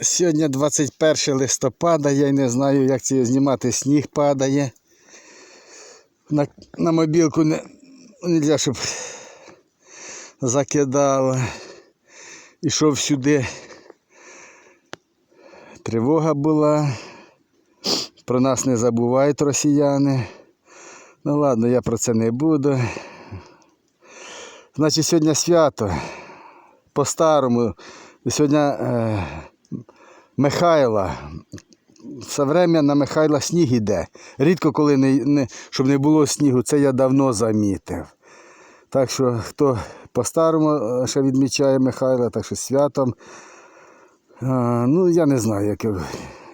Сьогодні 21 листопада, я й не знаю, як це знімати, сніг падає. На, на мобілку не можна, щоб закидало. Ішов сюди. Тривога була. Про нас не забувають росіяни. Ну ладно, я про це не буду. Значить, сьогодні свято. По-старому. Сьогодні е, Михайла. Все время на Михайла сніг іде. Рідко, коли не, не, щоб не було снігу, це я давно замітив. Так що хто по-старому е, ще відмічає Михайла, так що святом. Е, ну, я не знаю, як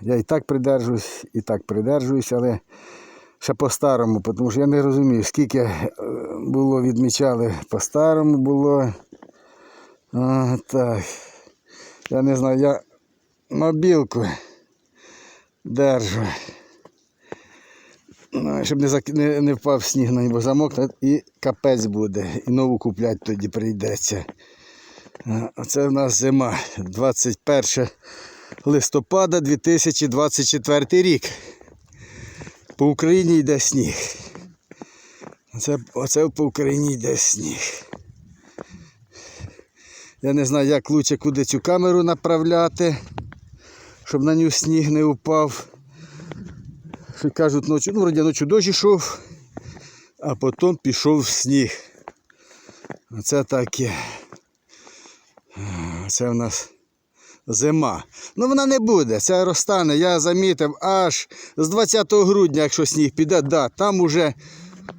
я і так придержуюсь, і так придержуюсь, але ще по-старому, тому що я не розумію, скільки е, було відмічали по-старому було. А, так. Я не знаю, я мобілку держу. Ну, щоб не, зак... не, не впав сніг на нього замокне і капець буде. І нову купляти тоді прийдеться. Оце в нас зима. 21 листопада 2024 рік. По Україні йде сніг. Оце, оце по Україні йде сніг. Я не знаю, як лучше куди цю камеру направляти, щоб на нього сніг не впав. Що кажуть, ночі, ну, вроді ночі дощ йшов, а потім пішов сніг. Оце таке. Це в нас зима. Ну вона не буде, це розтане. Я замітив аж з 20 грудня, якщо сніг піде, да, там уже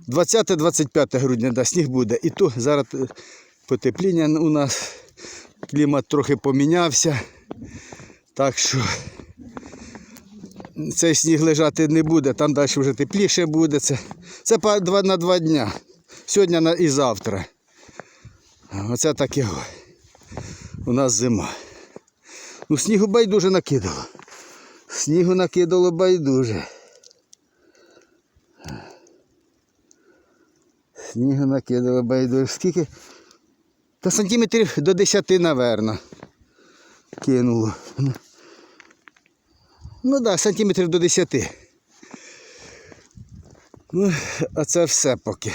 20-25 грудня да, сніг буде. І то зараз потепління у нас, клімат трохи помінявся. Так що цей сніг лежати не буде, там далі вже тепліше буде. Це, це на два дня. Сьогодні і завтра. Оце таке у нас зима. Ну, снігу байдуже накидало. Снігу накидало байдуже. Снігу накидало байдуже. Скільки? Та сантиметрів до 10, напевно. Кинуло. Ну так, да, сантиметрів до 10. Ну, а це все поки.